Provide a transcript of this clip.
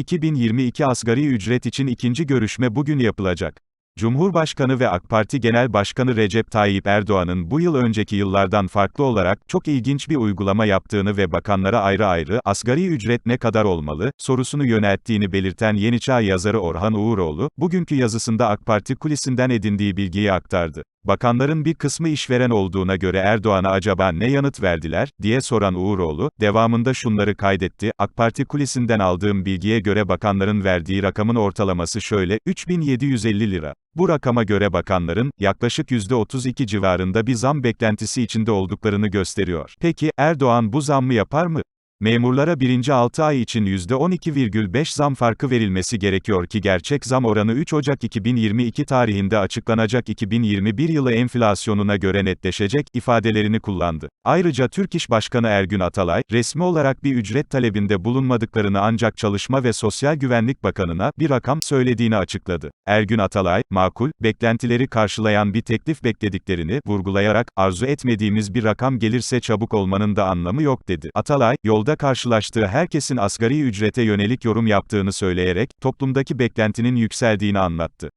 2022 asgari ücret için ikinci görüşme bugün yapılacak. Cumhurbaşkanı ve AK Parti Genel Başkanı Recep Tayyip Erdoğan'ın bu yıl önceki yıllardan farklı olarak çok ilginç bir uygulama yaptığını ve bakanlara ayrı ayrı asgari ücret ne kadar olmalı sorusunu yönelttiğini belirten Yeni Çağ yazarı Orhan Uğuroğlu, bugünkü yazısında AK Parti kulisinden edindiği bilgiyi aktardı. Bakanların bir kısmı işveren olduğuna göre Erdoğan'a acaba ne yanıt verdiler, diye soran Uğuroğlu, devamında şunları kaydetti, AK Parti kulisinden aldığım bilgiye göre bakanların verdiği rakamın ortalaması şöyle, 3750 lira. Bu rakama göre bakanların, yaklaşık %32 civarında bir zam beklentisi içinde olduklarını gösteriyor. Peki, Erdoğan bu zammı yapar mı? Memurlara birinci 6 ay için %12,5 zam farkı verilmesi gerekiyor ki gerçek zam oranı 3 Ocak 2022 tarihinde açıklanacak 2021 yılı enflasyonuna göre netleşecek ifadelerini kullandı. Ayrıca Türk İş Başkanı Ergün Atalay, resmi olarak bir ücret talebinde bulunmadıklarını ancak Çalışma ve Sosyal Güvenlik Bakanı'na bir rakam söylediğini açıkladı. Ergün Atalay, makul, beklentileri karşılayan bir teklif beklediklerini vurgulayarak arzu etmediğimiz bir rakam gelirse çabuk olmanın da anlamı yok dedi. Atalay, yolda karşılaştığı herkesin asgari ücrete yönelik yorum yaptığını söyleyerek, toplumdaki beklentinin yükseldiğini anlattı.